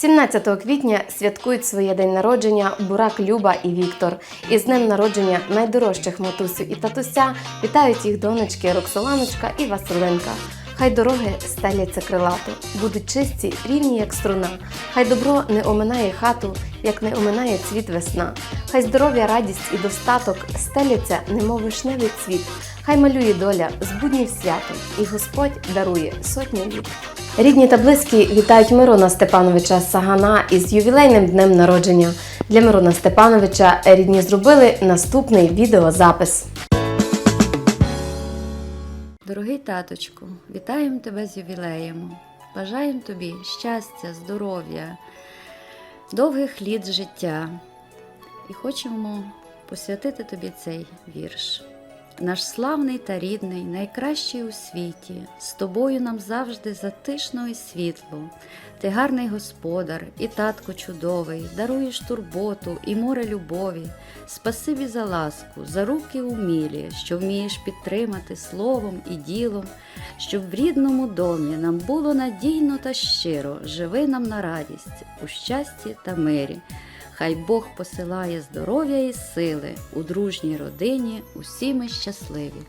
17 квітня святкують своє день народження Бурак Люба і Віктор. І з днем народження найдорожчих матусю і татуся вітають їх донечки Роксоланочка і Василинка. Хай дороги стеляться крилато, будуть чисті, рівні, як струна. Хай добро не оминає хату, як не оминає цвіт весна. Хай здоров'я, радість і достаток стеляться, немов вишневий цвіт. Хай малює доля з буднів свято, і Господь дарує сотню літ. Рідні та близькі вітають Мирона Степановича Сагана із ювілейним днем народження. Для Мирона Степановича рідні зробили наступний відеозапис. Дорогий таточку, вітаємо тебе з ювілеєм. Бажаємо тобі щастя, здоров'я, довгих літ життя. І хочемо посвятити тобі цей вірш. Наш славний та рідний, найкращий у світі, з тобою нам завжди затишно і світло. Ти гарний господар і татко чудовий, даруєш турботу і море любові. Спасибі за ласку, за руки умілі, що вмієш підтримати словом і ділом, щоб в рідному домі нам було надійно та щиро, живи нам на радість у щасті та мирі. Хай Бог посилає здоров'я і сили у дружній родині, усі ми щасливі.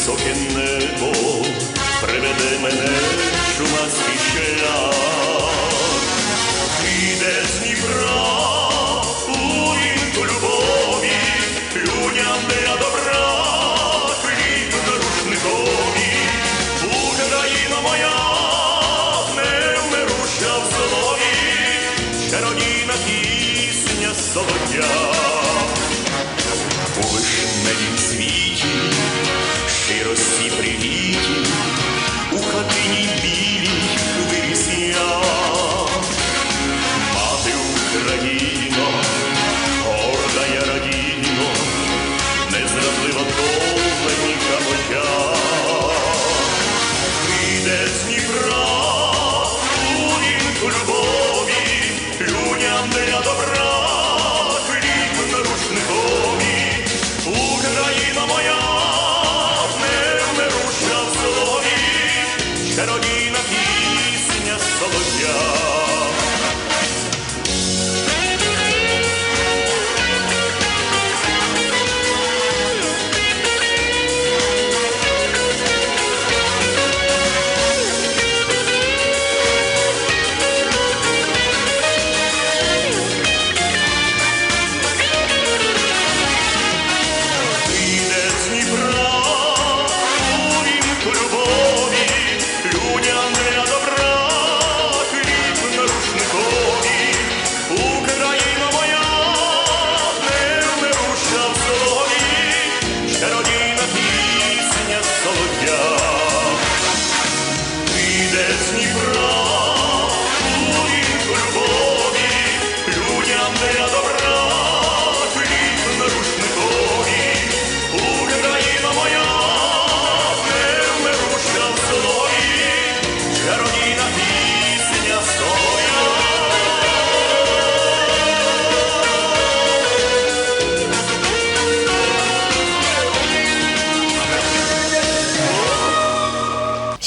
високе небо приведе мене чумацький шлях.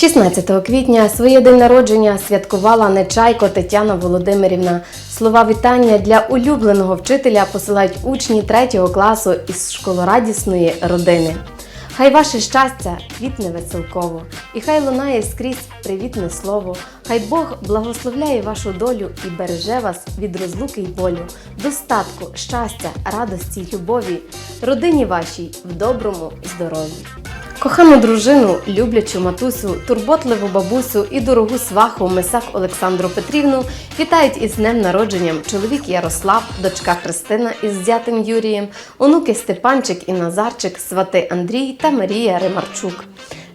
16 квітня своє день народження святкувала Нечайко Тетяна Володимирівна. Слова вітання для улюбленого вчителя посилають учні 3 класу із школорадісної родини. Хай ваше щастя квітне веселково, і хай лунає скрізь привітне слово. Хай Бог благословляє вашу долю і береже вас від розлуки й болю, достатку, щастя, радості й любові, родині вашій в доброму здоров'ї. Кохану дружину, люблячу матусю, турботливу бабусю і дорогу сваху Мисак Олександру Петрівну вітають із днем народженням чоловік Ярослав, дочка Христина із зятем Юрієм, онуки Степанчик і Назарчик, свати Андрій та Марія Римарчук.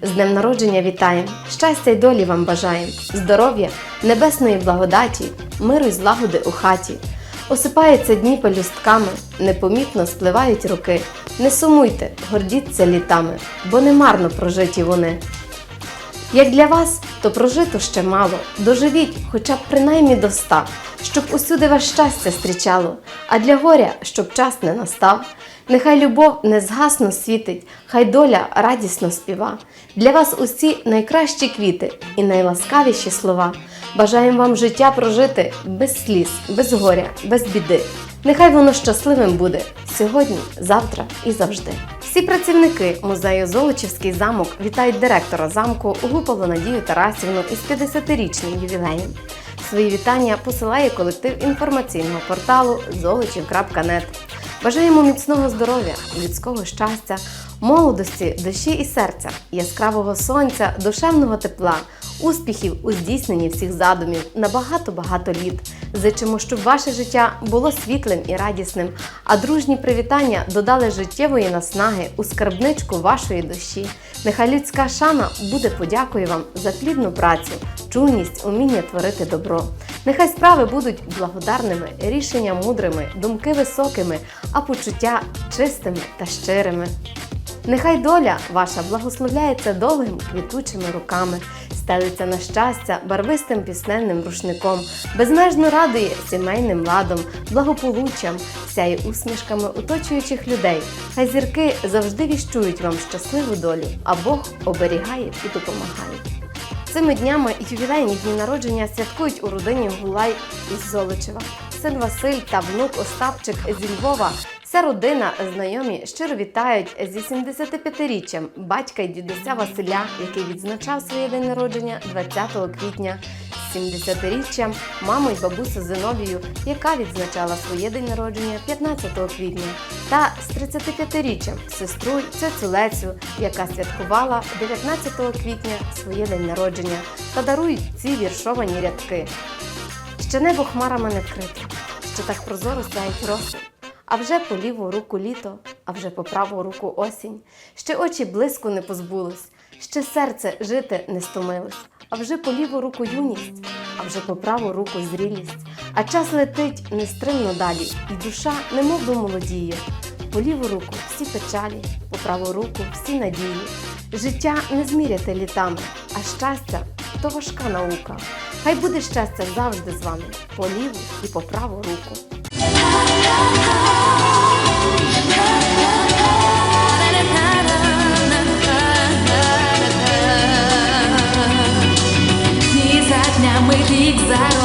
З днем народження вітаємо! Щастя й долі вам бажаємо, здоров'я, небесної благодаті, миру й злагоди у хаті. Осипаються дні пелюстками, непомітно спливають роки. Не сумуйте, гордіться літами, бо не марно прожиті вони. Як для вас, то прожито ще мало. Доживіть хоча б принаймні до ста, щоб усюди вас щастя зустрічало, а для горя, щоб час не настав. Нехай любов не згасно світить, хай доля радісно співа. Для вас усі найкращі квіти і найласкавіші слова. Бажаємо вам життя прожити без сліз, без горя, без біди. Нехай воно щасливим буде сьогодні, завтра і завжди. Всі працівники музею Золочівський замок вітають директора замку Гупалу Надію Тарасівну із 50-річним ювілеєм. Свої вітання посилає колектив інформаційного порталу золочів.нет. Бажаємо міцного здоров'я, людського щастя, молодості, душі і серця, яскравого сонця, душевного тепла, успіхів у здійсненні всіх задумів на багато-багато літ. Зичимо, щоб ваше життя було світлим і радісним, а дружні привітання додали життєвої наснаги у скарбничку вашої душі. Нехай людська шана буде подякою вам за плідну працю, чуйність, уміння творити добро. Нехай справи будуть благодарними, рішення мудрими, думки високими, а почуття чистими та щирими. Нехай доля ваша благословляється довгим квітучими руками, стелиться на щастя барвистим пісненним рушником, безмежно радує сімейним ладом, благополуччям, сяє усмішками оточуючих людей. Хай зірки завжди віщують вам щасливу долю, а Бог оберігає і допомагає. Цими днями ювілейні дні народження святкують у родині Гулай із Золочева. Син Василь та внук Остапчик зі Львова. Вся родина, знайомі щиро вітають зі 75-річчям батька й дідуся Василя, який відзначав своє день народження 20 квітня. З 70-річчям маму й бабусю Зиновію, яка відзначала своє день народження 15 квітня, та з 35-річчям сестру Лесю, яка святкувала 19 квітня своє день народження, та дарують ці віршовані рядки. Ще небо хмарами не вкрите, ще так прозоро сяють роси. А вже по ліву руку літо, а вже по праву руку осінь. Ще очі блиску не позбулись, ще серце жити не стомилось, а вже по ліву руку юність, а вже по праву руку зрілість. А час летить нестримно далі, і душа немов би молодіє. По ліву руку всі печалі, по праву руку всі надії. Життя не зміряти літами, а щастя то важка наука. Хай буде щастя завжди з вами, по ліву і по праву руку. Дні за днями, рік за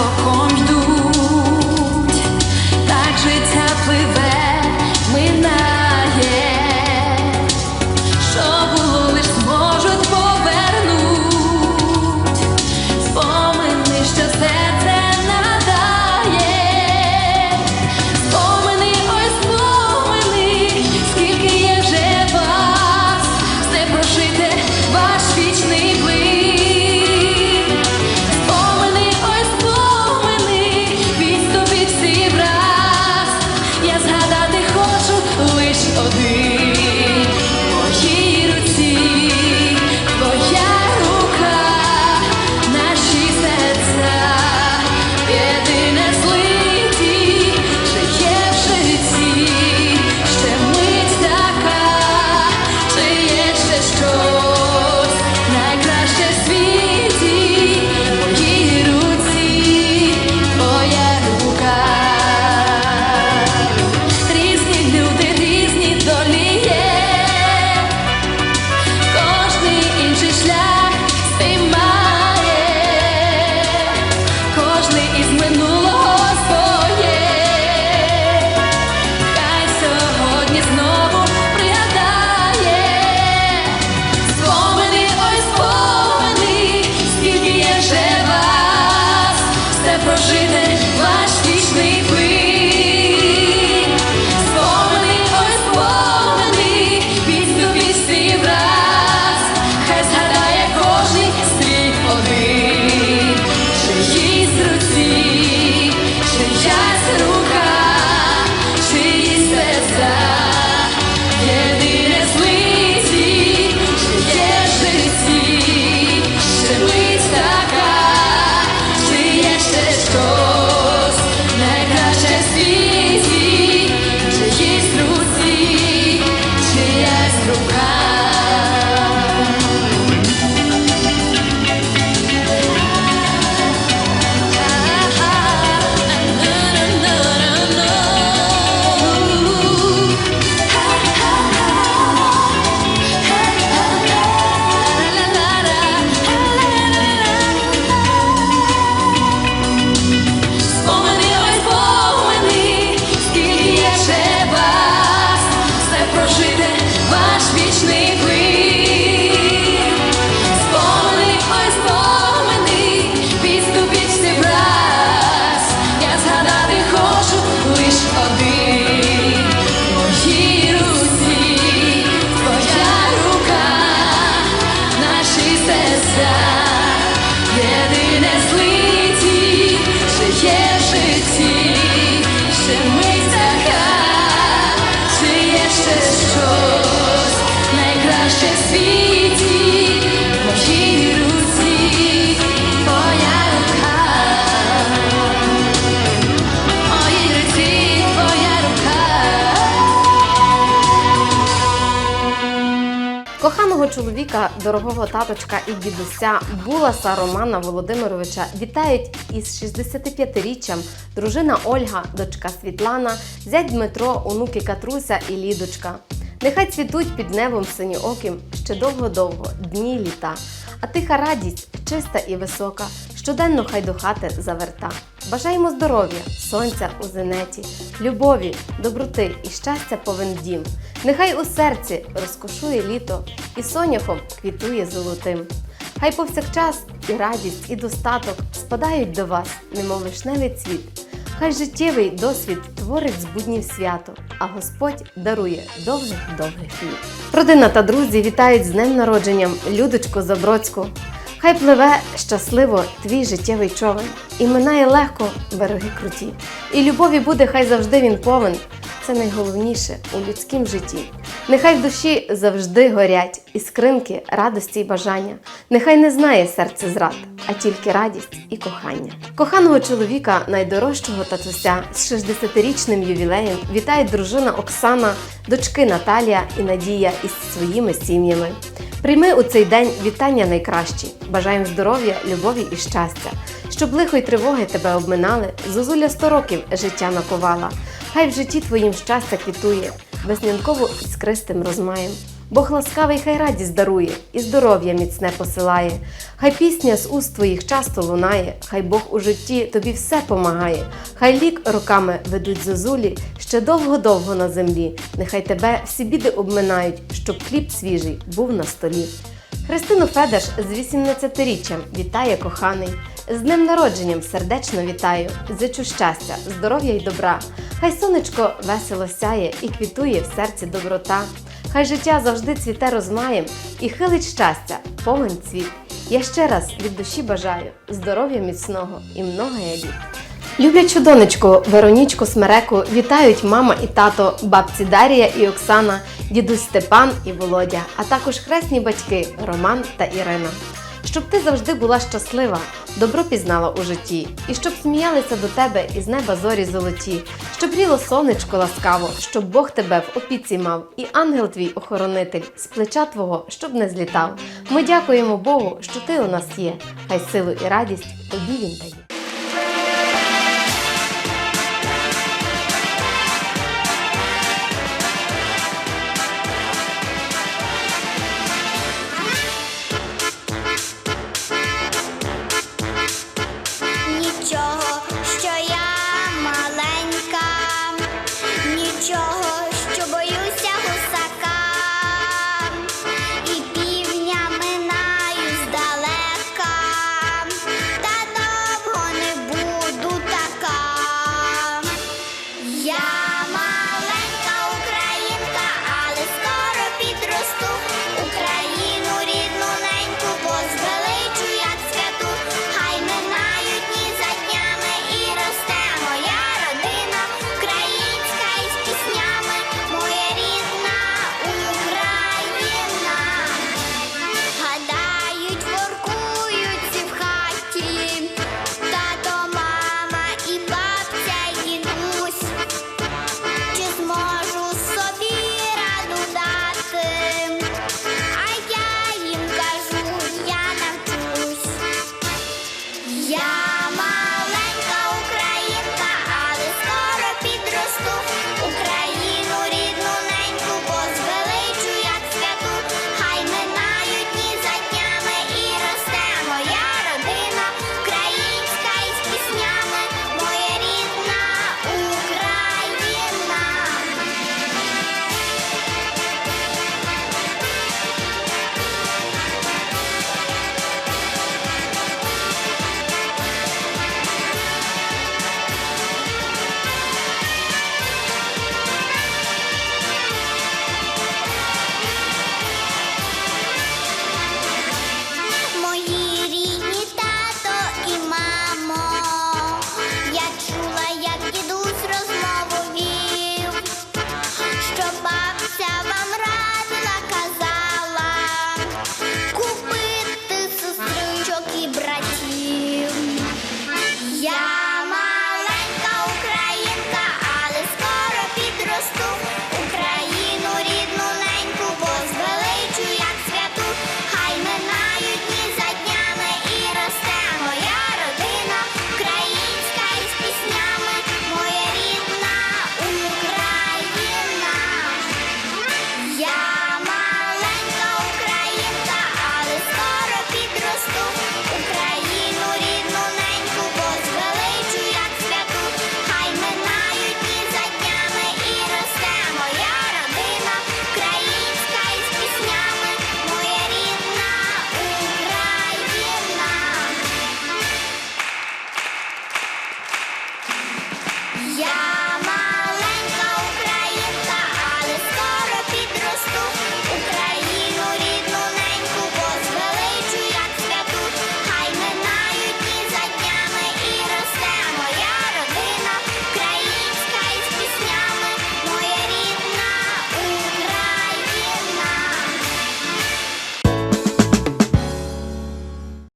Коханого чоловіка, дорогого таточка і дідуся Буласа Романа Володимировича вітають із 65-річчям дружина Ольга, дочка Світлана, зять Дмитро, онуки Катруся і Лідочка. Нехай цвітуть під небом синьооким ще довго-довго, дні літа. А тиха радість, чиста і висока, щоденно хай до хати заверта. Бажаємо здоров'я, сонця у зенеті, любові, доброти і щастя повен дім. Нехай у серці розкошує літо, і соняхом квітує золотим. Хай повсякчас і радість, і достаток спадають до вас, немов вишневий цвіт. Хай життєвий досвід творить з буднів свято, а Господь дарує довгих-довгих літ. Родина та друзі вітають з днем народженням Людочку Забродську. Хай пливе щасливо твій життєвий човен, і минає легко береги круті. І любові буде, хай завжди він повен. Це найголовніше у людськім житті. Нехай в душі завжди горять іскринки радості й бажання. Нехай не знає серце зрад, а тільки радість і кохання. Коханого чоловіка, найдорожчого татуся з 60-річним ювілеєм вітає дружина Оксана, дочки Наталія і Надія із своїми сім'ями. Прийми у цей день вітання найкращі. Бажаємо здоров'я, любові і щастя. Щоб лихо й тривоги тебе обминали, Зозуля 100 років життя наковала. Хай в житті твоїм щастя квітує, веснянково іскристим розмаєм. Бог ласкавий, хай радість дарує і здоров'я міцне посилає. Хай пісня з уст твоїх часто лунає, хай Бог у житті тобі все помагає. Хай лік роками ведуть зозулі ще довго-довго на землі. Нехай тебе всі біди обминають, щоб хліб свіжий був на столі. Христину Федеш з 18-річчям вітає коханий. З днем народженням сердечно вітаю, зичу щастя, здоров'я й добра. Хай сонечко весело сяє і квітує в серці доброта. Хай життя завжди цвіте розмаєм і хилить щастя, повен цвіт. Я ще раз від душі бажаю здоров'я міцного і много літ. Люблячу донечку Веронічку Смереку вітають мама і тато, бабці Дарія і Оксана, дідусь Степан і Володя, а також хресні батьки Роман та Ірина. Щоб ти завжди була щаслива, добро пізнала у житті, і щоб сміялися до тебе із неба зорі золоті, щоб гріло сонечко ласкаво, щоб Бог тебе в опіці мав, і ангел твій охоронитель з плеча твого, щоб не злітав. Ми дякуємо Богу, що ти у нас є. Хай силу і радість тобі він дає.